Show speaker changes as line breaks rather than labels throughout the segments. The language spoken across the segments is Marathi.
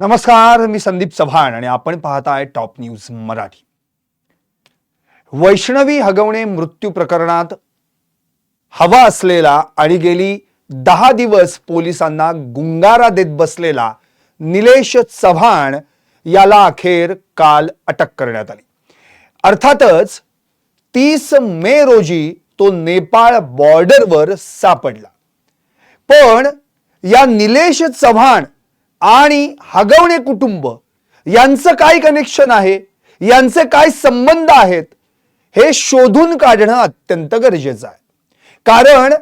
नमस्कार मी संदीप चव्हाण आणि आपण पाहताय टॉप न्यूज मराठी. वैष्णवी हगवणे मृत्यू प्रकरणात हवा असलेला आणि गेली दहा दिवस पोलिसांना गुंगारा देत बसलेला निलेश चव्हाण याला अखेर काल अटक करण्यात आली. अर्थातच तीस मे रोजी तो नेपाळ बॉर्डरवर सापडला. पण या निलेश चव्हाण आणि हगवणे कुटुंब यांचं काय कनेक्शन आहे? यांचे काय संबंध आहेत? हे शोधून काढणं अत्यंत गरजेचं आहे. कारण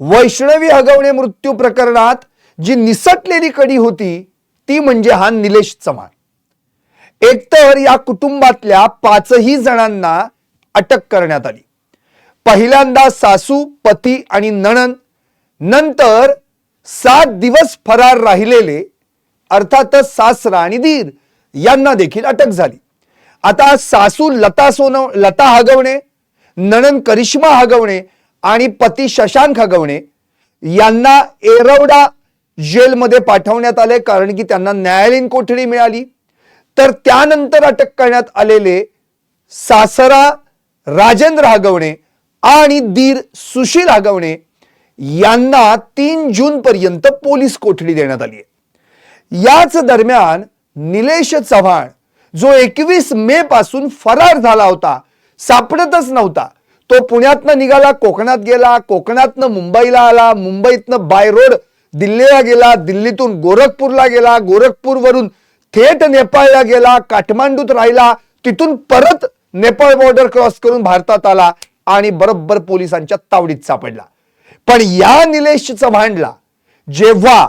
वैष्णवी हगवणे मृत्यू प्रकरणात जी निसटलेली कडी होती ती म्हणजे हा निलेश चव्हाण. एकतर या कुटुंबातल्या पाचही जणांना अटक करण्यात आली. पहिल्यांदा सासू पती आणि नणन नंतर सात दिवस फरार राहिलेले अर्थातच सासरा आणि दीर यांना देखील अटक झाली. आता सासू लता सोन लता हगवणे नणन करिश्मा हगवणे आणि पती शशांक हगवणे यांना एरवडा जेलमध्ये पाठवण्यात आले कारण की त्यांना न्यायालयीन कोठडी मिळाली. तर त्यानंतर अटक करण्यात आलेले सासरा राजेंद्र हगवणे आणि दीर सुशील हगवणे यांना तीन जून पर्यंत पोलीस कोठडी देण्यात आली आहे. याच दरम्यान निलेश चव्हाण जो एकवीस मे पासून फरार झाला होता सापडतच नव्हता. तो पुण्यातनं निघाला कोकणात गेला कोकणातनं मुंबईला आला मुंबईतनं बाय रोड दिल्लीला गेला दिल्लीतून गोरखपूरला गेला गोरखपूरवरून थेट नेपाळला गेला काठमांडूत राहिला तिथून परत नेपाळ बॉर्डर क्रॉस करून भारतात आला आणि बरोबर पोलिसांच्या तावडीत सापडला. पण या निलेश चव्हाणला जेव्हा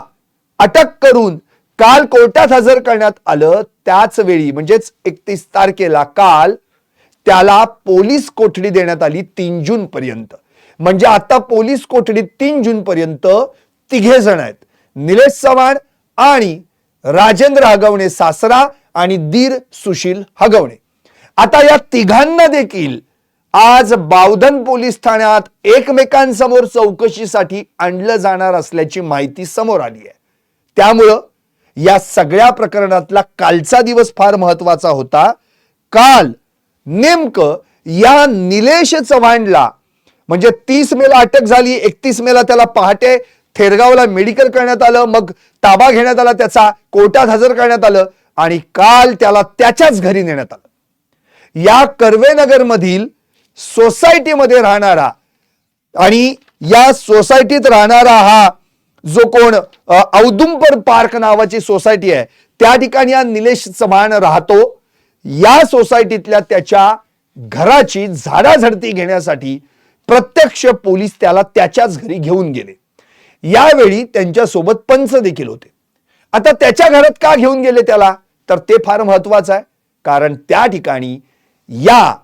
अटक करून काल कोर्टात हजर करण्यात आलं त्याच वेळी म्हणजेच एकतीस तारखेला काल त्याला पोलीस कोठडी देण्यात आली तीन जून पर्यंत. म्हणजे आता पोलीस कोठडीत तीन जून पर्यंत तिघे जण आहेत. निलेश चव्हाण आणि राजेंद्र हगवणे सासरा आणि दीर सुशील हगवणे. आता या तिघांना देखील आज बावधन पोलीस ठाण्यात एकमेकांसमोर चौकशीसाठी आणलं जाणार असल्याची माहिती समोर आली आहे. त्यामुळं या सगळ्या प्रकरणातला कालचा दिवस फार महत्त्वाचा होता. काल नेमकं या निलेश चव्हाणला म्हणजे तीस मेला अटक झाली एकतीस मेला त्याला पहाटे थेरगावला मेडिकल करण्यात आलं मग ताबा घेण्यात आला त्याचा कोर्टात हजर करण्यात आलं आणि काल त्याला त्याच्याच घरी नेण्यात आलं. या कर्वेनगरमधील सोसायटीमध्ये राहणारा आणि या सोसायटीत राहणारा हा जो कोण औदुंबर पार्क नावाची सोसायटी आहे त्या ठिकाणी हा निलेश चव्हाण राहतो. या सोसायटीतल्या त्याच्या घराची झाडाझडती घेण्यासाठी प्रत्यक्ष पोलीस त्याला त्याच्याच घरी घेऊन गेले. यावेळी त्यांच्यासोबत पंच देखील होते. आता त्याच्या घरात का घेऊन गेले त्याला? तर ते फार महत्वाचं आहे. कारण त्या ठिकाणी या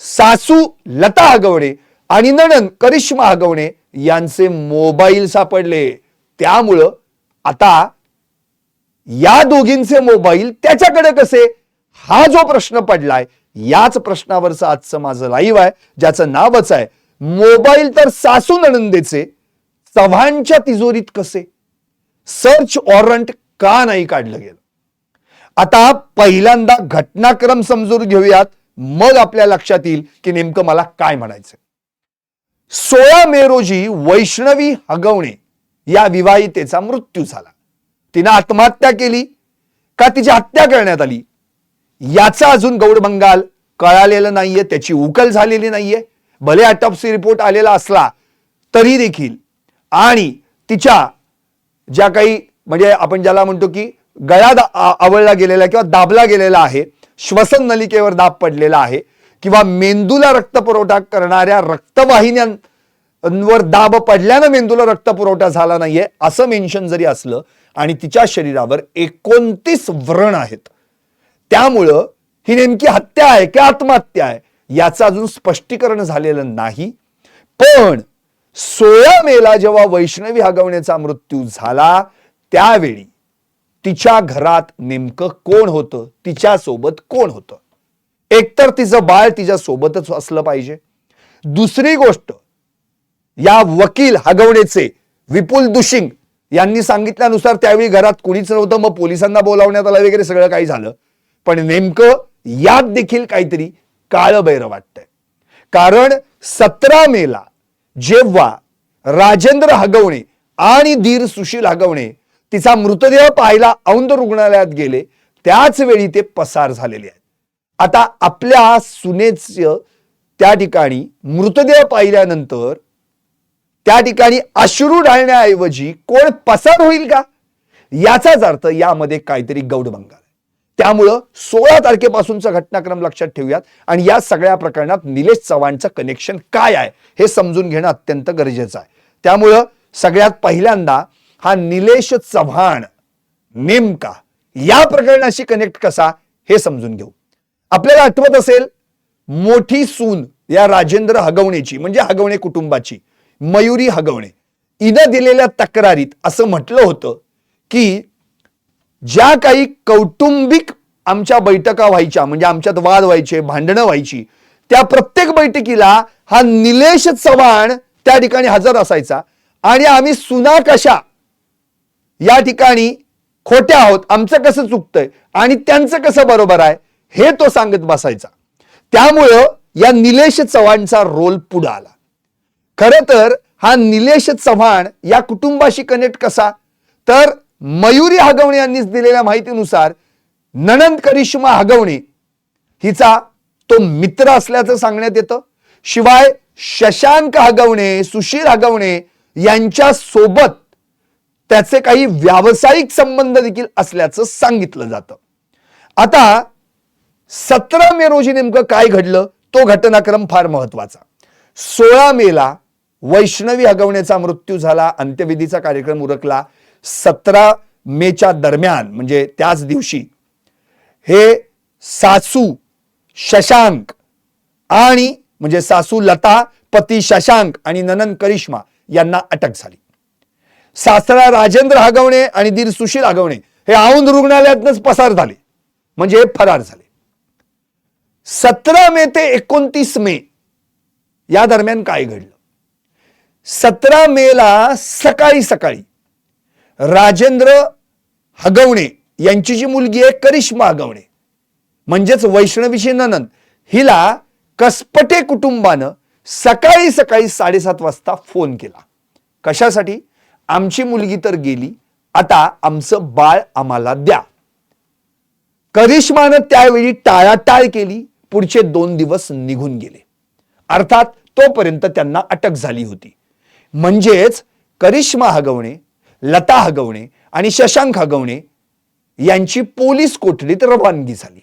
सासू लता हगवणे आणि नणन करिश्मा हगवणे यांचे मोबाईल सापडले. त्यामुळं आता या दोघींचे मोबाईल त्याच्याकडे कसे? हा जो प्रश्न पडलाय याच प्रश्नावरचं आजचं माझं लाईव्ह आहे ज्याचं नावच आहे मोबाईल तर सासू नणंदेचे चव्हाणच्या तिजोरीत कसे? सर्च वॉरंट का नाही काढलं गेलं? आता पहिल्यांदा घटनाक्रम समजून घेऊयात मग आपल्या लक्षात येईल की नेमकं मला काय म्हणायचं सोळा मे रोजी वैष्णवी हगवणे या विवाहितेचा मृत्यू झाला. तिनं आत्महत्या केली का तिची हत्या करण्यात आली? याचा अजून गौड बंगाल कळालेलं नाहीये त्याची उकल झालेली नाहीये. भले अटॉप्सी रिपोर्ट आलेला असला तरी देखील. आणि तिच्या ज्या काही म्हणजे आपण ज्याला म्हणतो की गळा आवळला गेलेला किंवा दाबला गेलेला आहे श्वसन नलिकेवर दाब पडलेला आहे किंवा मेंदूला रक्तपुरवठा करणाऱ्या वर दाब पडल्यानं मेंदूला रक्त पुरवठा झाला नाहीये असं मेन्शन जरी असलं आणि तिच्या शरीरावर एकोणतीस व्रण आहेत. त्यामुळं ही नेमकी हत्या आहे की आत्महत्या आहे याचं अजून स्पष्टीकरण झालेलं नाही. पण सोळा मेला जेव्हा वैष्णवी हगवण्याचा मृत्यू झाला त्यावेळी तिच्या घरात नेमकं कोण होतं? तिच्या सोबत कोण होतं? एकतर तिचं बाळ तिच्या सोबतच असलं पाहिजे. दुसरी गोष्ट या वकील हगवण्याचे विपुल दुशिंग यांनी सांगितल्यानुसार त्यावेळी घरात कुणीच नव्हतं. मग पोलिसांना बोलावण्यात आलं वगैरे सगळं काही झालं. पण नेमकं यात देखील काहीतरी काळबैर वाटतंय. कारण सतरा मेला जेव्हा राजेंद्र हगवणे आणि धीर सुशील हगवणे तिचा मृतदेह पाहायला औंध रुग्णालयात गेले त्याच वेळी ते पसार झालेले आहेत. आता आपल्या सुनेच त्या ठिकाणी मृतदेह पाहिल्यानंतर त्या ठिकाणी अश्रू ढाळण्याऐवजी कोण पसार होईल का? याचाच अर्थ यामध्ये काहीतरी गौडबंगाल त्यामुळं सोळा तारखेपासूनचा घटनाक्रम लक्षात ठेवूयात आणि या सगळ्या प्रकरणात निलेश चव्हाणचं कनेक्शन काय आहे हे समजून घेणं अत्यंत गरजेचं आहे. त्यामुळं सगळ्यात पहिल्यांदा हा निलेश चव्हाण नेमका या प्रकरणाशी कनेक्ट कसा हे समजून घेऊ. आपल्याला आठवत असेल मोठी सून या राजेंद्र हगवणेची म्हणजे हगवणे कुटुंबाची मयुरी हगवणे. इनं दिलेल्या तक्रारीत असं म्हटलं होतं की ज्या काही कौटुंबिक आमच्या बैठका व्हायच्या म्हणजे आमच्यात वाद व्हायचे भांडणं व्हायची त्या प्रत्येक बैठकीला हा निलेश चव्हाण त्या ठिकाणी हजर असायचा. आणि आम्ही सुना कशा या ठिकाणी खोट्या आहोत आमचं कसं चुकतंय आणि त्यांचं कसं बरोबर आहे हे तो सांगत बसायचा. त्यामुळं या निलेश चव्हाणचा रोल पुढे आला. खर तर हा निलेश चव्हाण या कुटुंबाशी कनेक्ट कसा? तर मयुरी हगवणे यांनीच दिलेल्या माहितीनुसार ननंद करिश्मा हगवणे हिचा तो मित्र असल्याचं सांगण्यात येतं. शिवाय शशांक हगवणे सुशील हगवणे यांच्या सोबत त्याचे काही व्यावसायिक संबंध देखील असल्याचं सांगितलं जातं. आता सतरा मे रोजी नेमकं काय घडलं? तो घटनाक्रम फार महत्त्वाचा सोळा मेला वैष्णवी हगवण्याचा मृत्यू झाला अंत्यविधीचा कार्यक्रम उरकला. सतरा मेच्या दरम्यान म्हणजे त्याच दिवशी हे सासू शशांक आणि म्हणजे सासू लता पती शशांक आणि ननन करिश्मा यांना अटक झाली. सासरा राजेंद्र हगवणे आणि दीर सुशील हगवणे हे औंध रुग्णालयातनच पसार झाले. म्हणजे हे फरार झाले. सतरा मे ते एकोणतीस मे या दरम्यान काय घडलं? सतरा मेला सकाळी सकाळी राजेंद्र हगवणे यांची जी मुलगी आहे करिश्मा हगवणे. म्हणजेच वैष्णवीशी ननंद हिला कसपटे कुटुंबानं सकाळी सकाळी साडेसात वाजता फोन केला. कशासाठी? आमची मुलगी तर गेली आता आमचं बाळ आम्हाला द्या. करिश्मानं त्यावेळी टाळाटाळ केली पुढचे दोन दिवस निघून गेले. अर्थात तोपर्यंत त्यांना अटक झाली होती. म्हणजेच करिश्मा हगवणे लता हगवणे आणि शशांक हगवणे यांची पोलीस कोठडीत रवानगी झाली.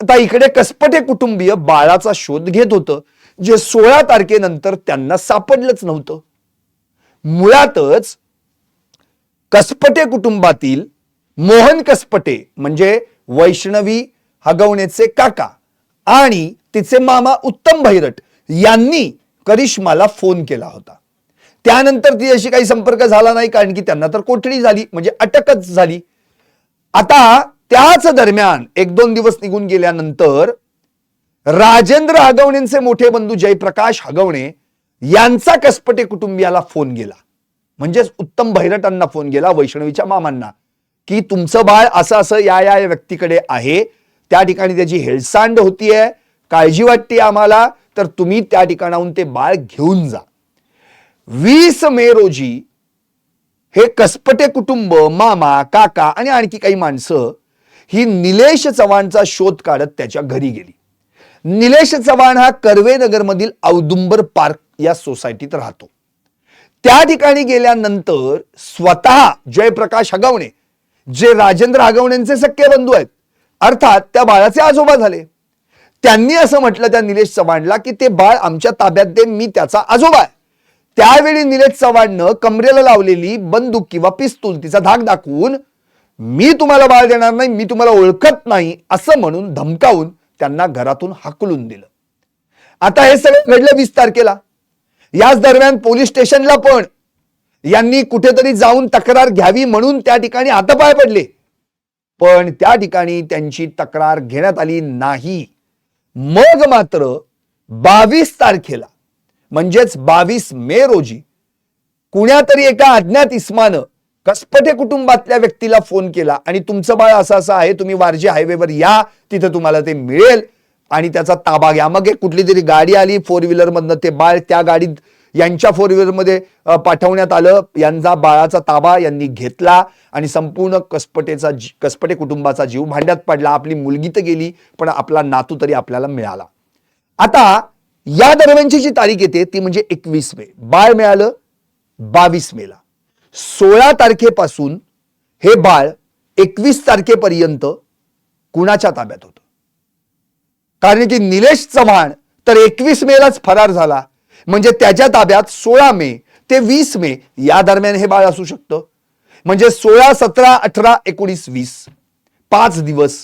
आता इकडे कसपटे कुटुंबीय बाळाचा शोध घेत होतं जे सोळा तारखेनंतर त्यांना सापडलंच नव्हतं. मुळातच कसपटे कुटुंबातील मोहन कसपटे म्हणजे वैष्णवी हगवणेचे काका आणि तिचे मामा उत्तम भैरट यांनी करिश्माला फोन केला होता. त्यानंतर ती अशी काही संपर्क झाला नाही कारण की त्यांना तर कोठडी झाली म्हणजे अटकच झाली. आता त्याच दरम्यान एक दोन दिवस निघून गेल्यानंतर राजेंद्र हगवणेंचे मोठे बंधू जयप्रकाश हगवणे यांचा कसपटे कुटुंबियाला फोन गेला. म्हणजेच उत्तम भैरटांना फोन गेला वैष्णवीच्या मामांना की तुमचं बाळ असं असं या या व्यक्तीकडे आहे त्या ठिकाणी त्याची हेळसांड होतीये काळजी वाटते आम्हाला तर तुम्ही त्या ठिकाणाहून ते बाळ घेऊन जा. वीस मे रोजी हे कसपटे कुटुंब मामा काका आणि आणखी काही माणसं ही निलेश चव्हाणचा शोध काढत त्याच्या घरी गेली. निलेश चव्हाण हा कर्वेनगरमधील औदुंबर पार्क या सोसायटीत राहतो. त्या ठिकाणी गेल्यानंतर स्वतः जयप्रकाश हगवणे जे राजेंद्र हगवणेंचे सख्खे बंधू आहेत अर्थात त्या बाळाचे आजोबा झाले. त्यांनी असं म्हटलं त्या निलेश चव्हाणला की ते बाळ आमच्या ताब्यात दे मी त्याचा आजोबा आहे. त्यावेळी निलेश चव्हाणनं कमरेला लावलेली बंदूक किंवा पिस्तूल तिचा धाक दाखवून मी तुम्हाला बाळ देणार नाही मी तुम्हाला ओळखत नाही असं म्हणून धमकावून त्यांना घरातून हाकलून दिलं. आता हे सगळं घडलं वीस तारखेला. याच दरम्यान पोलीस स्टेशनला पण यांनी कुठेतरी जाऊन तक्रार घ्यावी म्हणून त्या ठिकाणी हातपाय पडले. पण त्या ठिकाणी त्यांची तक्रार घेण्यात आली नाही. मग मात्र बावीस तारखेला म्हणजेच बावीस मे रोजी कुण्यातरी एका अज्ञात इस्मानं कसपटे कुटुंबातल्या व्यक्तीला फोन केला. आणि तुमचं बाळ असं असं आहे तुम्ही वारजे हायवेवर या तिथं तुम्हाला ते मिळेल. आणि त्याचा ताबा घ्या. मग एक कुठली तरी गाडी आली फोर व्हीलरमधनं ते बाळ त्या गाडीत यांच्या फोर व्हीलरमध्ये पाठवण्यात आलं. यांचा बाळाचा ताबा यांनी घेतला आणि संपूर्ण कसपटेचा जी- कसपटे कुटुंबाचा जीव भांड्यात पडला. आपली मुलगी तर गेली पण आपला नातू तरी आपल्याला मिळाला. आता या दरम्यानची जी तारीख येते ती म्हणजे एकवीस मे. बाळ मिळालं बावीस मेला सोळा तारखेपासून हे बाळ एकवीस तारखेपर्यंत कुणाच्या ताब्यात होतं? कारण की निलेश चव्हाण तर एकवीस मेलाच फरार झाला. म्हणजे त्याच्या ताब्यात सोळा मे ते वीस मे या दरम्यान हे बाळ असू शकतं. म्हणजे सोळा सतरा अठरा एकोणीस वीस पाच दिवस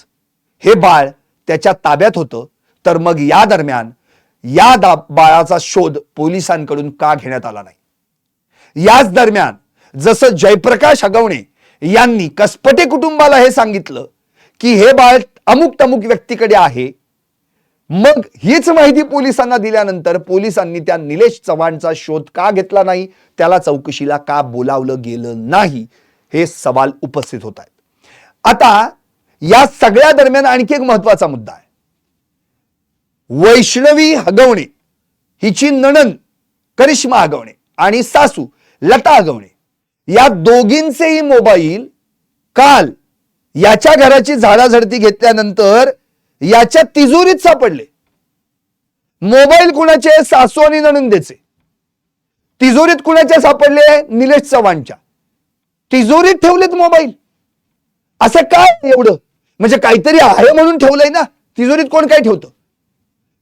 हे बाळ त्याच्या ताब्यात होतं. तर मग या दरम्यान या दा बाळाचा शोध पोलिसांकडून का घेण्यात आला नाही? याच दरम्यान जसं जयप्रकाश हगवणे यांनी कसपटे कुटुंबाला हे सांगितलं की हे बाळ अमुक तमुक व्यक्तीकडे आहे. मग हीच माहिती पोलिसांना दिल्यानंतर पोलिसांनी त्या निलेश चव्हाणचा शोध का घेतला नाही? त्याला चौकशीला का बोलावलं गेलं नाही? हे सवाल उपस्थित होत आहेत. आता या सगळ्या दरम्यान आणखी एक महत्त्वाचा मुद्दा आहे. वैष्णवी हगवणे हिची नणन करिश्मा हगवणे आणि सासू लता हगवणे. या दोघींचेही मोबाईल काल याच्या घराची झाडाझडती घेतल्यानंतर याच्या तिजोरीत सापडले. मोबाईल कुणाचे? सासू आणि नणंदेचे. तिजोरीत कुणाच्या सापडले? निलेश चव्हाणच्या. तिजोरीत ठेवलेत मोबाईल. असं काय एवढं? म्हणजे काहीतरी आहे म्हणून ठेवलंय ना? तिजोरीत कोण काय ठेवतं?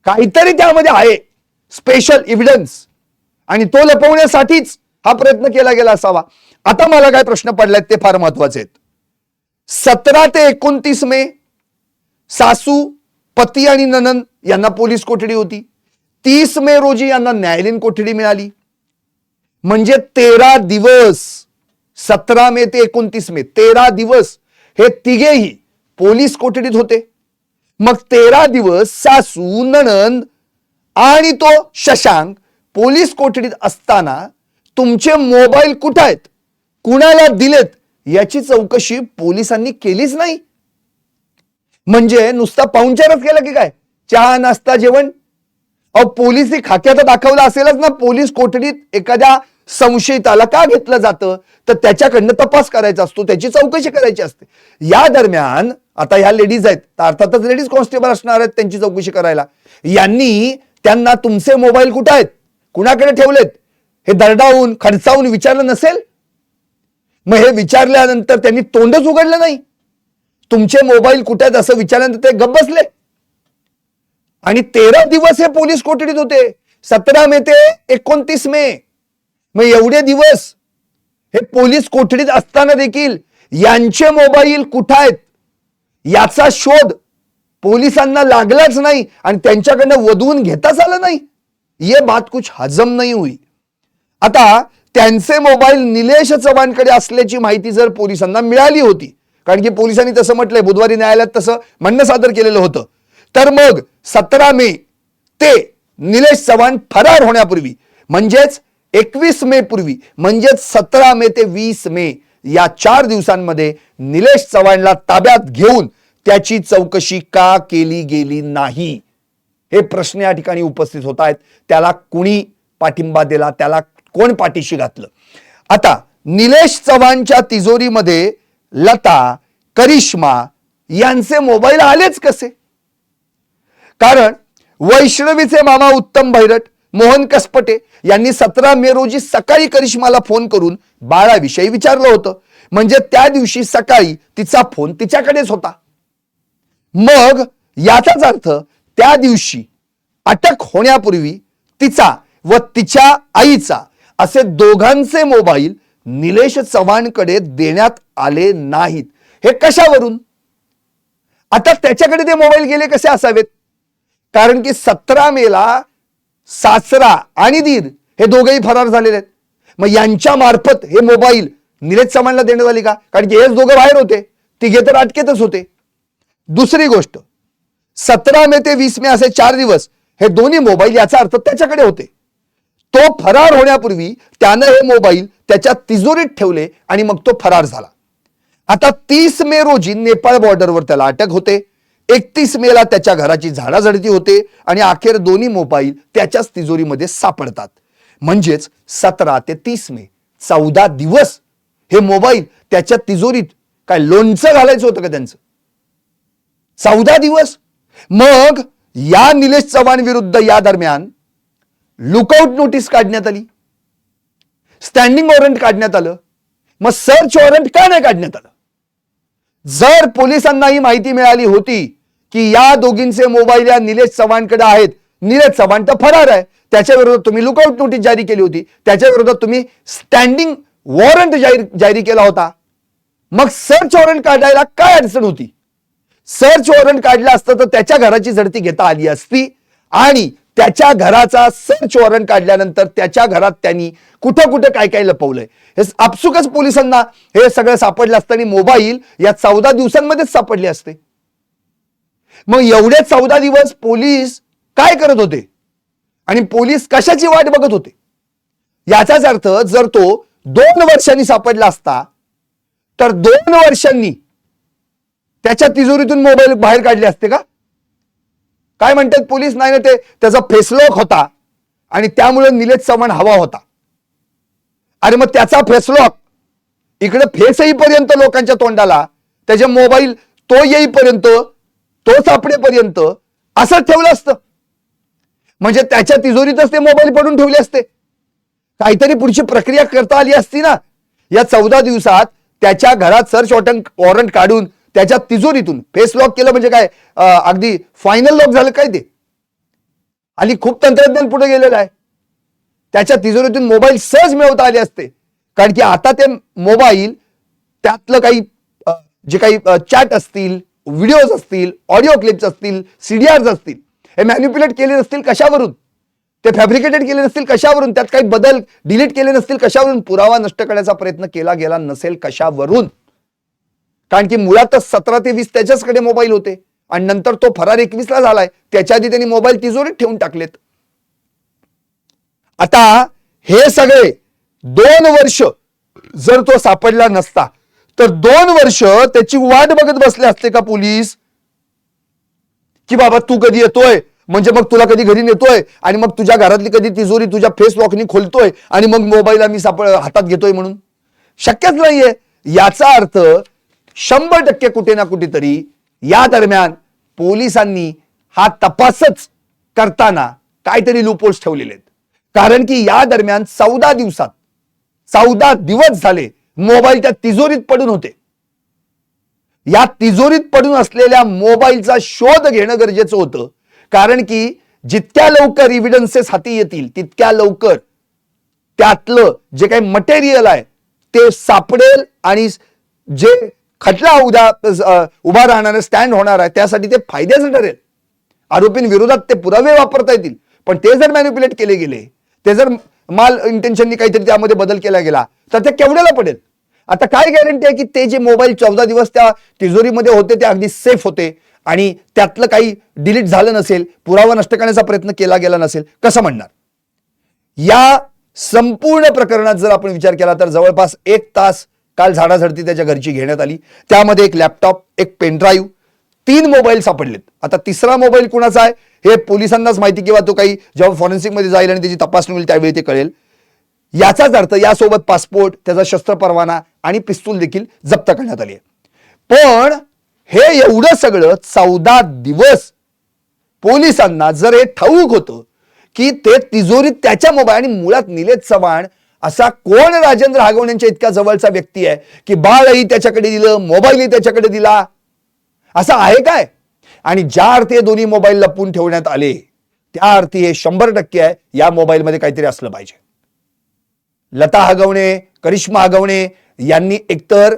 काहीतरी त्यामध्ये आहे. स्पेशल इव्हिडन्स आणि तो लपवण्यासाठीच हा प्रयत्न केला गेला असावा. आता मला काय प्रश्न पडलायत ते फार महत्त्वाचे आहेत. सतरा ते एकोणतीस मे सासू पती आणि ननन यांना पोलीस कोठडी होती. तीस मे रोजी यांना न्यायालयीन कोठडी मिळाली. म्हणजे तेरा दिवस सतरा मे ते एकोणतीस मे तेरा दिवस हे तिघेही पोलीस कोठडीत होते. मग तेरा दिवस सासू नणंद आणि तो शशांक पोलीस कोठडीत असताना तुमचे मोबाईल कुठं आहेत कुणाला दिलेत? याची चौकशी पोलिसांनी केलीच नाही. म्हणजे नुसता पाहुणचारच केला की काय? चहा नाश्ता जेवण? अहो पोलीस खाक्यात दाखवलं असेलच ना पोलीस कोठडीत एखाद्या संशयिताला का घेतलं जातं? तर त्याच्याकडनं तपास करायचा असतो त्याची चौकशी करायची असते. या दरम्यान आता ह्या लेडीज आहेत तर अर्थातच लेडीज कॉन्स्टेबल असणार आहेत त्यांची चौकशी करायला. यांनी त्यांना तुमचे मोबाईल कुठे आहेत? कुणाकडे ठेवलेत? हे दरडावून खडसावून विचारलं नसेल? मग हे विचारल्यानंतर त्यांनी तोंडच उघडलं नाही. तुमचे मोबाईल कुठे आहेत असं विचारल्यानंतर ते गप बसले. आणि तेरा दिवस हे पोलीस कोठडीत होते? सतरा मे ते एकोणतीस मे. मग एवढे दिवस हे पोलीस कोठडीत असताना देखील यांचे मोबाईल कुठं आहेत? याचा शोध पोलिसांना लागलाच नाही आणि त्यांच्याकडनं वधवून घेताच आलं नाही. ये बात कुछ हजम नाही होई. आता त्यांचे मोबाईल निलेश चव्हाणकडे असल्याची माहिती जर पोलिसांना मिळाली होती कारण की पोलिसांनी तसं म्हटलंय बुधवारी न्यायालयात तसं म्हणणं सादर केलेलं होतं. तर मग सतरा मे ते निलेश चव्हाण फरार होण्यापूर्वी म्हणजेच एकवीस मे पूर्वी म्हणजेच सतरा मे ते वीस मे या चार दिवसांमध्ये निलेश चव्हाणला ताब्यात घेऊन त्याची चौकशी का केली गेली नाही? हे प्रश्न या ठिकाणी उपस्थित होत आहेत. त्याला कुणी पाठिंबा दिला? त्याला कोण पाठीशी घातलं? आता निलेश चव्हाणच्या तिजोरीमध्ये लता करिश्मा यांचे मोबाईल आलेच कसे? कारण वैष्णवीचे मामा उत्तम भैरट मोहन कसपटे यांनी सतरा मे रोजी सकाळी करिश्माला फोन करून बाळाविषयी विचारलं होतं. म्हणजे त्या दिवशी सकाळी तिचा फोन तिच्याकडेच होता. मग याचाच अर्थ त्या दिवशी अटक होण्यापूर्वी तिचा व तिच्या आईचा असे दोघांचे मोबाईल निलेश चव्हाणकडे देण्यात आले नाहीत. हे कशावरून? आता त्याच्याकडे ते मोबाईल गेले कसे असावेत? कारण की सतरा मेला सासरा आणि दीर हे दोघेही फरार झालेले आहेत. मग यांच्या मार्फत हे मोबाईल निलेश चव्हाणला देण्यात आली का? कारण की हेच दोघं बाहेर होते. तिघे तर अटकेतच होते. दुसरी गोष्ट सतरा मे ते वीस मे असे चार दिवस हे दोन्ही मोबाईल याचा अर्थ त्याच्याकडे होते. तो फरार होण्यापूर्वी त्यानं हे मोबाईल त्याच्या तिजोरीत ठेवले आणि मग तो फरार झाला. आता तीस मे रोजी नेपाळ बॉर्डरवर त्याला अटक होते. एकतीस मेला त्याच्या घराची झाडाझडती होते आणि अखेर दोन्ही मोबाईल त्याच्याच तिजोरीमध्ये सापडतात. म्हणजेच सतरा ते तीस मे चौदा दिवस हे मोबाईल त्याच्या तिजोरीत काय लोणचं घालायचं होतं का त्यांचं? चौदा दिवस? मग या निलेश चव्हाण विरुद्ध या दरम्यान लुकआउट नोटीस काढण्यात आली. स्टँडिंग वॉरंट काढण्यात आलं. मग सर्च वॉरंट का नाही काढण्यात आलं? जर पोलिसांना ही माहिती मिळाली होती की या दोघींचे मोबाईल या निलेश चव्हाणकडे आहेत. निलेश चव्हाण तर फरार आहे. त्याच्या विरोधात तुम्ही लुकआउट नोटीस जारी केली होती. त्याच्या विरोधात तुम्ही स्टँडिंग वॉरंट जाहीर जारी केला होता. मग सर्च वॉरंट काढायला काय अडचण होती? सर्च वॉरंट काढलं असतं तर त्याच्या घराची झडती घेता आली असती. आणि त्याच्या घराचा सर्च वॉरंट काढल्यानंतर त्याच्या घरात त्यांनी कुठं कुठं काय काय लपवलंय. हे आपसुकच पोलिसांना हे सगळं सापडलं असतं आणि मोबाईल या चौदा दिवसांमध्येच सापडले असते. मग एवढे चौदा दिवस पोलीस काय करत होते? आणि पोलीस कशाची वाट बघत होते? याचाच अर्थ जर तो दोन वर्षांनी सापडला असता तर दोन वर्षांनी त्याच्या तिजोरीतून मोबाईल बाहेर काढले असते का? काय म्हणतात पोलीस? नाही ना ते त्याचा फेसलॉक होता आणि त्यामुळे निलेश चव्हाण हवा होता. अरे मग त्याचा फेसलॉक इकडे फेस येईपर्यंत लोकांच्या तोंडाला त्याचे मोबाईल तो येईपर्यंत तो सापडेपर्यंत असं ठेवलं असतं. म्हणजे त्याच्या तिजोरीतच ते मोबाईल पडून ठेवले असते. काहीतरी पुढची प्रक्रिया करता आली असती ना या चौदा दिवसात त्याच्या घरात सर्च वॉरंट वॉरंट काढून त्याच्या तिजोरीतून फेस लॉक केलं म्हणजे काय अगदी फायनल लॉक झालं काय ते? आणि खूप तंत्रज्ञान पुढे गेलेलं आहे. त्याच्या तिजोरीतून मोबाईल सहज मिळवता आले असते. कारण की आता ते मोबाईल त्यातलं काही जे काही चॅट असतील व्हिडिओज असतील ऑडिओ क्लिप्स असतील सीडीआर्स असतील हे मॅन्युप्युलेट केले नसतील कशावरून? ते फॅब्रिकेटेड केले नसतील कशावरून? त्यात काही बदल डिलीट केले नसतील कशावरून? पुरावा नष्ट करण्याचा प्रयत्न केला गेला नसेल कशावरून? कारण की मुळातच सतरा ते वीस त्याच्याचकडे मोबाईल होते. आणि नंतर तो फरार एकवीसला झालाय. त्याच्या आधी त्यांनी मोबाईल तिजोरीत ठेवून टाकलेत. आता हे सगळे दोन वर्ष जर तो सापडला नसता तर दोन वर्ष त्याची वाट बघत बसले असते का पोलीस? की बाबा तू कधी येतोय? म्हणजे मग तुला कधी घरी नेतोय? आणि मग तुझ्या घरातली कधी तिजोरी तुझ्या फेस लॉकनी खोलतोय? आणि मग मोबाईल आम्ही सापड हातात घेतोय म्हणून? शक्यच नाहीये. याचा अर्थ शंभर टक्के कुठे ना कुठेतरी या दरम्यान पोलिसांनी हा तपासच करताना काहीतरी लुपोल्स ठेवलेले आहेत. कारण की या दरम्यान चौदा दिवसात चौदा दिवस झाले मोबाईलच्या तिजोरीत पडून होते. या तिजोरीत पडून असलेल्या मोबाईलचा शोध घेणं गरजेचं होतं. कारण की जितक्या लवकर इव्हिडन्सेस हाती येतील तितक्या लवकर त्यातलं जे काही मटेरियल आहे ते सापडेल आणि जे खटला उद्या उभा राहणार स्टँड होणार आहे त्यासाठी ते फायद्याचं ठरेल. आरोपींविरोधात ते पुरावे वापरता येतील. पण ते जर मॅन्युप्युलेट केले गेले ते जर माल इंटेन्शननी काहीतरी त्यामध्ये बदल केला गेला तर ते केवढ्याला पडेल? आता काय गॅरंटी आहे की ते जे मोबाईल चौदा दिवस त्या तिजोरीमध्ये होते ते अगदी सेफ होते आणि त्यातलं काही डिलीट झालं नसेल पुरावा नष्ट करण्याचा प्रयत्न केला गेला नसेल कसं म्हणणार? या संपूर्ण प्रकरणात जर आपण विचार केला तर जवळपास एक तास काल झाडाझडती त्याच्या घरची घेण्यात आली. त्यामध्ये एक लॅपटॉप एक पेनड्राईव्ह तीन मोबाईल सापडलेत. आता तिसरा मोबाईल कुणाचा आहे हे पोलिसांनाच माहिती किंवा तो काही जेव्हा फॉरेन्सिकमध्ये जाईल आणि त्याची तपासणी होईल त्यावेळी ते कळेल. याचाच अर्थ यासोबत पासपोर्ट त्याचा शस्त्र परवाना आणि पिस्तूल देखील जप्त करण्यात आली पण हे एवढं सगळं चौदा दिवस पोलिसांना जर हे ठाऊक होतं की ते तिजोरीत त्याच्या मोबाईल आणि मुळात निलेश चव्हाण असा कोण राजेंद्र हागवण्यांच्या इतक्या जवळचा व्यक्ती आहे की बाळही त्याच्याकडे दिलं मोबाईलही त्याच्याकडे दिला? असं आहे काय? आणि ज्या अर्थी हे दोन्ही मोबाईल लपवून ठेवण्यात आले त्या अर्थी हे शंभर टक्के आहे या मोबाईलमध्ये काहीतरी असलं पाहिजे. लता हगवणे करिश्मा हगवणे यांनी एकतर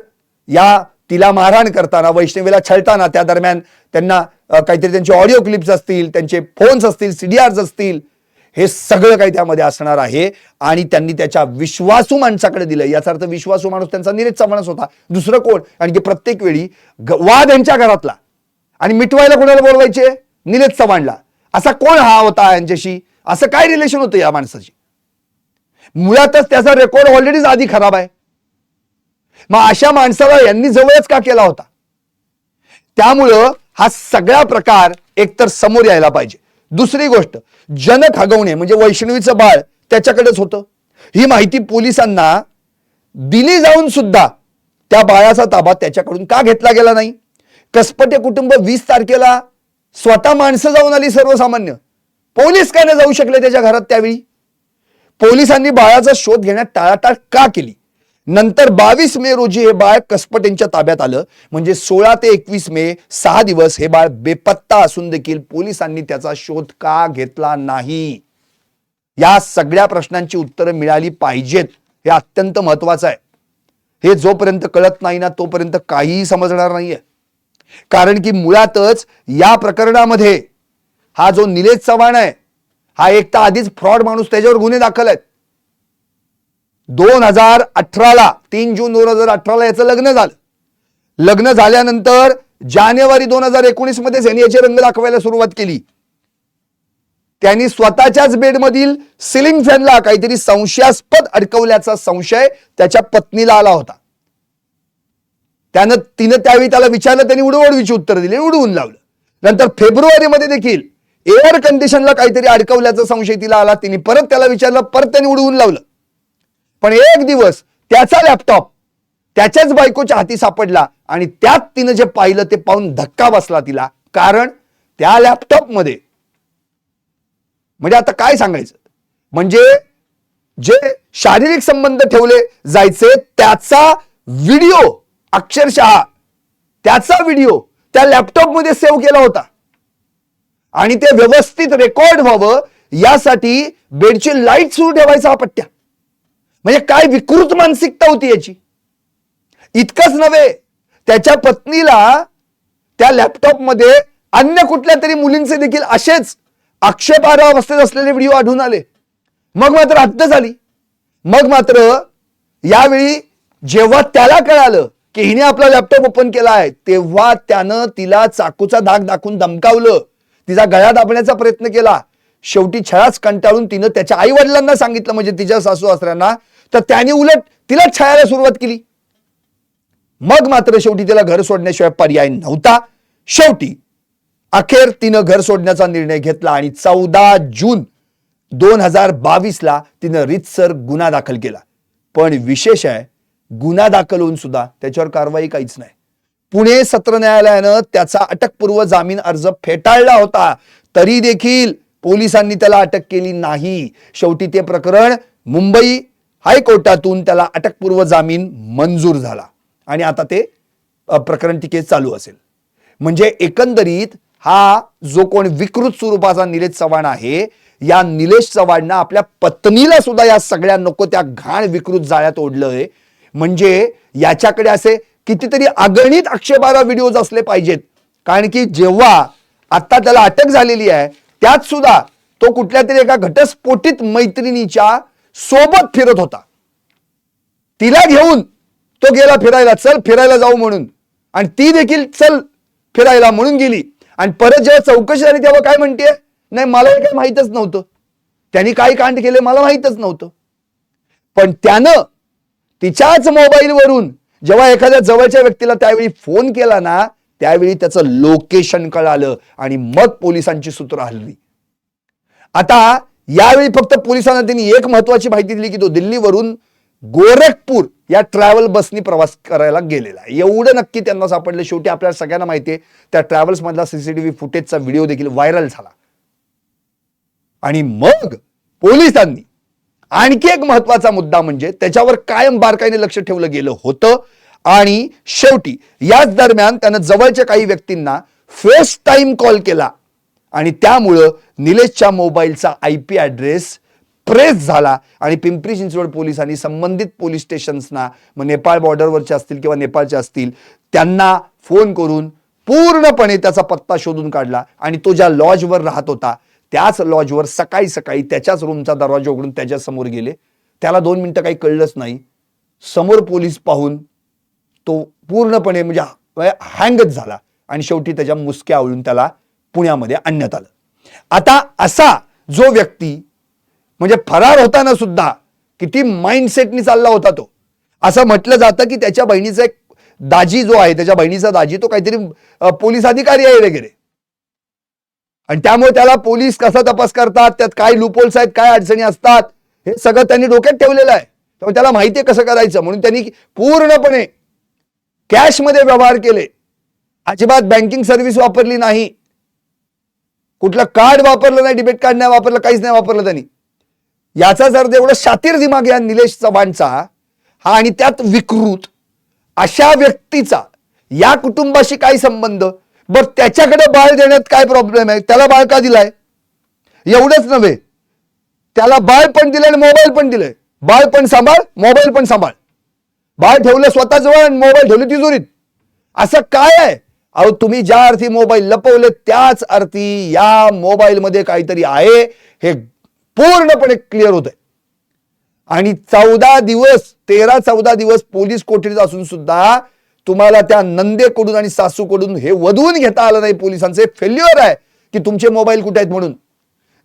या तिला मारहाण करताना वैष्णवीला छळताना त्या दरम्यान त्यांना काहीतरी त्यांचे ऑडिओ क्लिप्स असतील त्यांचे फोन्स असतील सीडीआर्स असतील हे सगळं काही त्यामध्ये असणार आहे. आणि त्यांनी त्याच्या विश्वासू माणसाकडे दिलं. याचा अर्थ विश्वासू माणूस त्यांचा निरेश माणूस होता. दुसरं कोण? आणि की प्रत्येक वेळी वाद यांच्या घरातला. आणि मिटवायला कोणाला बोलवायचे? निलेज चव्हाणला असा कोण हा होता यांच्याशी? असं काय रिलेशन होतं या माणसाची मुळातच त्याचा रेकॉर्ड ऑलरेडीच आधी खराब आहे. मग अशा माणसाला यांनी जवळच का केला होता? त्यामुळं हा सगळा प्रकार एकतर समोर यायला पाहिजे. दुसरी गोष्ट जनक हगवणे म्हणजे वैष्णवीचं बाळ त्याच्याकडेच होतं. ही माहिती पोलिसांना दिली जाऊन सुद्धा त्या बाळाचा ताबा त्याच्याकडून का घेतला गेला नाही? कसपटे कुटुंब वीस तारखेला स्वतः माणसं जाऊन आली सर्वसामान्य. पोलीस काय जाऊ शकले त्याच्या घरात त्यावेळी? पोलिसांनी बाळाचा शोध घेण्यात टाळाटाळ का केली? नंतर बावीस मे रोजी हे बाळ कसपटेंच्या ताब्यात आलं. म्हणजे सोळा ते एकवीस मे सहा दिवस हे बाळ बेपत्ता असून देखील पोलिसांनी त्याचा शोध का घेतला नाही? या सगळ्या प्रश्नांची उत्तरं मिळाली पाहिजेत. हे अत्यंत महत्वाचं आहे. हे जोपर्यंत कळत नाही ना तोपर्यंत काहीही समजणार नाहीये. कारण की मुळातच या प्रकरणामध्ये हा जो निलेश चव्हाण आहे हा एक तर आधीच फ्रॉड माणूस त्याच्यावर गुन्हे दाखल आहेत. दोन हजार अठराला तीन जून दोन हजार अठराला याचं लग्न झालं. लग्न झाल्यानंतर जानेवारी दोन हजार एकोणीसमध्ये त्यांनी याचे रंग दाखवायला सुरुवात केली. त्यांनी स्वतःच्याच बेडमधील सिलिंग फॅनला काहीतरी संशयास्पद अडकवल्याचा संशय त्याच्या पत्नीला आला होता. त्यानं तिनं त्यावेळी त्याला विचारलं त्यांनी उडवडवीची उत्तर दिली उडवून लावलं. नंतर फेब्रुवारीमध्ये देखील एअर कंडिशनला काहीतरी अडकवल्याचा संशय तिला आला तिने परत त्याला विचारलं परत त्यांनी उडवून लावलं. पण एक दिवस त्याचा लॅपटॉप त्याच्याच बायकोच्या हाती सापडला आणि त्यात तिनं जे पाहिलं ते पाहून धक्का बसला तिला. कारण त्या लॅपटॉपमध्ये म्हणजे आता काय सांगायचं? म्हणजे जे शारीरिक संबंध ठेवले जायचे त्याचा व्हिडिओ अक्षरशः त्याचा व्हिडिओ त्या लॅपटॉपमध्ये सेव्ह केला होता. आणि ते व्यवस्थित रेकॉर्ड व्हावं यासाठी बेडची लाइट सुरू ठेवायचा हा पट्ट्या. म्हणजे काय विकृत मानसिकता होती याची. इतकंच नव्हे त्याच्या पत्नीला त्या लॅपटॉपमध्ये अन्य कुठल्या तरी मुलींचे देखील असेच आक्षेपार्ह अवस्थेत असलेले व्हिडिओ आढळून आले. मग मात्र हद्द झाली. मग मात्र यावेळी जेव्हा त्याला कळालं की हिने आपला लॅपटॉप ओपन केला आहे तेव्हा त्यानं तिला चाकूचा धाक दाखवून धमकावलं. तिचा गळा दाबण्याचा प्रयत्न केला. शेवटी छळाच कंटाळून तिनं त्याच्या आई वडिलांना सांगितलं म्हणजे तिच्या सासू सासऱ्यांना. तर त्याने उलट तिला छळायला सुरुवात केली. मग मात्र शेवटी तिला घर सोडण्याशिवाय पर्याय नव्हता. शेवटी अखेर तिनं घर सोडण्याचा निर्णय घेतला आणि चौदा जून दोन हजार बावीसला तिनं रितसर गुन्हा दाखल केला. पण विशेष आहे गुन्हा दाखल होऊन सुद्धा त्याच्यावर कारवाई काहीच नाही. पुणे सत्र न्यायालयानं त्याचा अटकपूर्व जामीन अर्ज फेटाळला होता. तरी देखील पोलिसांनी त्याला अटक केली नाही. शेवटी ते प्रकरण मुंबई हायकोर्टातून त्याला अटकपूर्व जामीन मंजूर झाला. आणि आता ते प्रकरण टिके चालू असेल. म्हणजे एकंदरीत हा जो कोण विकृत स्वरूपाचा निलेश चव्हाण आहे या निलेश चव्हाणनं आपल्या पत्नीला सुद्धा या सगळ्या नको त्या घाण विकृत जाळ्यात ओढलंय म्हणजे याच्याकडे असे कितीतरी अगणित आक्षेपार्ह व्हिडिओज असले पाहिजेत. कारण की जेव्हा आता त्याला अटक झालेली आहे त्यात सुद्धा तो कुठल्या तरी एका घटस्फोटित मैत्रिणीच्या सोबत फिरत होता. तिला घेऊन तो गेला फिरायला चल फिरायला जाऊ म्हणून. आणि ती देखील चल फिरायला म्हणून गेली. आणि परत जेव्हा चौकशी झाली तेव्हा काय म्हणते नाही मला हे काही माहीतच नव्हतं. त्यांनी काय कांड केले मला माहीतच नव्हतं. पण त्यानं तिच्याच मोबाईलवरून जेव्हा एखाद्या जवळच्या व्यक्तीला त्यावेळी फोन केला ना त्यावेळी त्याचं लोकेशन कळालं आणि मग पोलिसांची सूत्र हलली. आता यावेळी फक्त पोलिसांना त्यांनी एक महत्वाची माहिती दिली की तो दिल्लीवरून गोरखपूर या ट्रॅव्हल बसनी प्रवास करायला गेलेला आहे. एवढं नक्की त्यांना सापडलं. शेवटी आपल्याला सगळ्यांना माहिती आहे त्या ट्रॅव्हल्स मधला सीसीटीव्ही फुटेजचा व्हिडिओ देखील व्हायरल झाला. आणि मग पोलिसांनी आणखी एक महत्त्वाचा मुद्दा म्हणजे त्याच्यावर कायम बारकाईने लक्ष ठेवलं गेलं होतं. आणि शेवटी याच दरम्यान त्यानं जवळच्या काही व्यक्तींना फेस टाइम कॉल केला. आणि त्यामुळं निलेशच्या मोबाईलचा आय पी ॲड्रेस प्रेस झाला. आणि पिंपरी चिंचवड पोलिसांनी संबंधित पोलीस स्टेशन्सना मग नेपाळ बॉर्डरवरचे असतील किंवा नेपाळचे असतील त्यांना फोन करून पूर्णपणे त्याचा पत्ता शोधून काढला. आणि तो ज्या लॉजवर राहत होता त्याच लॉजवर सकाळी सकाळी त्याच्याच रूमचा दरवाजा उघडून त्याच्यासमोर गेले. त्याला दोन मिनटं काही कळलंच नाही. समोर पोलीस पाहून तो पूर्णपणे म्हणजे हँगच झाला आणि शेवटी त्याच्या मुसक्या आवळून त्याला पुण्यामध्ये आणण्यात आलं. आता असा जो व्यक्ती म्हणजे फरार होताना सुद्धा किती माइंडसेटनी चालला होता तो. असं म्हटलं जातं की त्याच्या बहिणीचा एक दाजी जो आहे त्याच्या बहिणीचा दाजी तो काहीतरी पोलीस अधिकारी आहे वगैरे. आणि त्यामुळे त्याला पोलीस कसा तपास करतात त्यात काय लुपोल्स आहेत काय अडचणी असतात हे सगळं त्यांनी डोक्यात ठेवलेलं आहे. त्यामुळे त्याला माहिती आहे कसं करायचं म्हणून त्यांनी पूर्णपणे कॅशमध्ये व्यवहार केले. अजिबात बँकिंग सर्व्हिस वापरली नाही. कुठलं कार्ड वापरलं नाही डिबेट कार्ड नाही वापरलं काहीच नाही वापरलं त्यांनी. याचाच अर्थ एवढं शातीर दिमाग या निलेश चव्हाणचा हा आणि त्यात विकृत अशा व्यक्तीचा या कुटुंबाशी काय संबंध? बर त्याच्याकडे बाळ देण्यात काय प्रॉब्लेम आहे? त्याला बाळ का दिलाय? एवढंच नव्हे. त्याला बाळ पण दिलंय आणि मोबाईल पण दिलंय. बाळ पण सांभाळ मोबाईल पण सांभाळ. बाळ ठेवलं स्वतःजवळ आणि मोबाईल ठेवले तिजोरीत. असं काय आहे? अहो तुम्ही ज्या अर्थी मोबाईल लपवले त्याच अर्थी या मोबाईल मध्ये काहीतरी आहे. हे पूर्णपणे क्लिअर होत आहे आणि चौदा दिवस तेरा चौदा दिवस पोलीस कोठडीत असून सुद्धा तुम्हाला त्या नंदेकडून आणि सासूकडून हे वधवून घेता आलं नाही पोलिसांचे. फेल्युअर आहे की तुमचे मोबाईल कुठे आहेत म्हणून.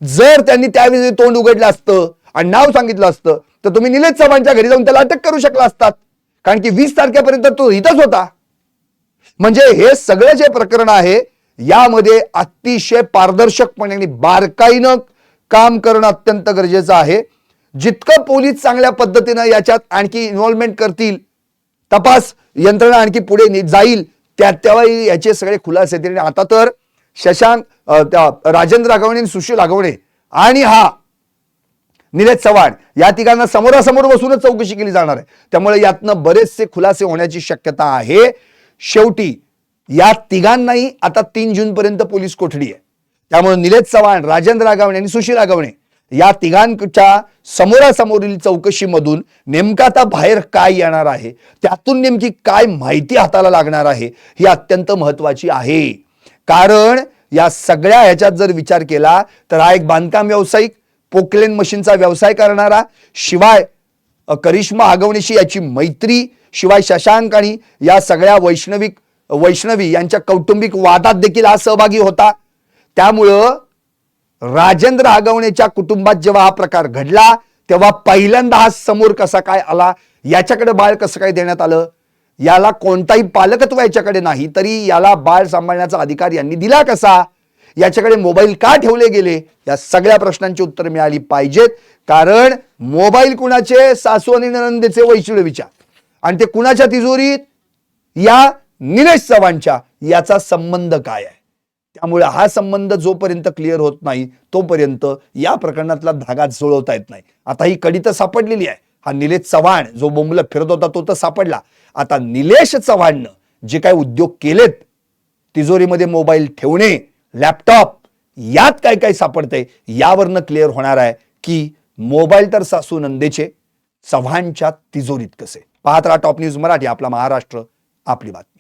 जर त्यांनी त्यावेळी तोंड उघडलं असतं आणि नाव सांगितलं असतं तर तुम्ही निलेश चव्हाणच्या घरी जाऊन त्याला अटक करू शकला असतात. कारण की वीस तारखेपर्यंत तो इथंच होता. म्हणजे हे सगळं जे प्रकरण आहे यामध्ये अतिशय पारदर्शकपणे आणि बारकाईनं काम करणं अत्यंत गरजेचं आहे. जितकं पोलीस चांगल्या पद्धतीनं याच्यात आणखी इन्व्हॉल्वमेंट करतील तपास यंत्रणा आणखी पुढे जाईल. त्या त्यावेळी याचे सगळे खुलासे येतील आणि आता तर शशांक त्या राजेंद्र राघवणे आणि सुशील राघवणे आणि हा निलेश चव्हाण या तिघांना समोरासमोर बसूनच चौकशी केली जाणार आहे. त्यामुळे यातनं बरेचसे खुलासे होण्याची शक्यता आहे. शेवटी या तिघांनाही आता तीन जून पर्यंत पोलीस कोठडी आहे. त्यामुळे निलेश चव्हाण राजेंद्र राघवणे आणि सुशील राघवणे या तिघांच्या समोरासमोरील चौकशीमधून नेमका आता बाहेर काय येणार आहे? त्यातून नेमकी काय माहिती हाताला लागणार आहे? ही अत्यंत महत्वाची आहे. कारण या सगळ्या ह्याच्यात जर विचार केला तर हा एक बांधकाम व्यावसायिक पोकलेन मशीनचा व्यवसाय करणारा शिवाय करिश्मा आगवणीशी याची मैत्री शिवाय शशांक आणि या सगळ्या वैष्णविक वैष्णवी यांच्या कौटुंबिक वादात देखील हा सहभागी होता. त्यामुळं राजेंद्र आगवणेच्या कुटुंबात जेव्हा हा प्रकार घडला तेव्हा पहिल्यांदा हा समोर कसा काय आला? याच्याकडे बाळ कसं काय देण्यात आलं? याला कोणताही पालकत्व याच्याकडे नाही तरी याला बाळ सांभाळण्याचा अधिकार यांनी दिला कसा? याच्याकडे मोबाईल का ठेवले गेले? या सगळ्या प्रश्नांची उत्तर मिळाली पाहिजेत कारण मोबाईल कुणाचे? सासू आणि ननंदेचे विचार. आणि ते कुणाच्या तिजोरीत? या निलेश चव्हाणच्या. याचा संबंध काय आहे? त्यामुळे हा संबंध जोपर्यंत क्लिअर होत नाही तोपर्यंत या प्रकरणातला धागा जुळवता येत नाही. आता ही कडी तर सापडलेली आहे. हा निलेश चव्हाण जो बोंबला फिरत होता तो तर सापडला. आता निलेश चव्हाणनं जे काही उद्योग केलेत तिजोरीमध्ये मोबाईल ठेवणे लॅपटॉप यात काय काय सापडतंय यावरनं क्लिअर होणार आहे की मोबाईल तर सासू नंदेचे चव्हाणच्या तिजोरीत कसे? पाहत राहा टॉप न्यूज मराठी आपला महाराष्ट्र आपली बातमी.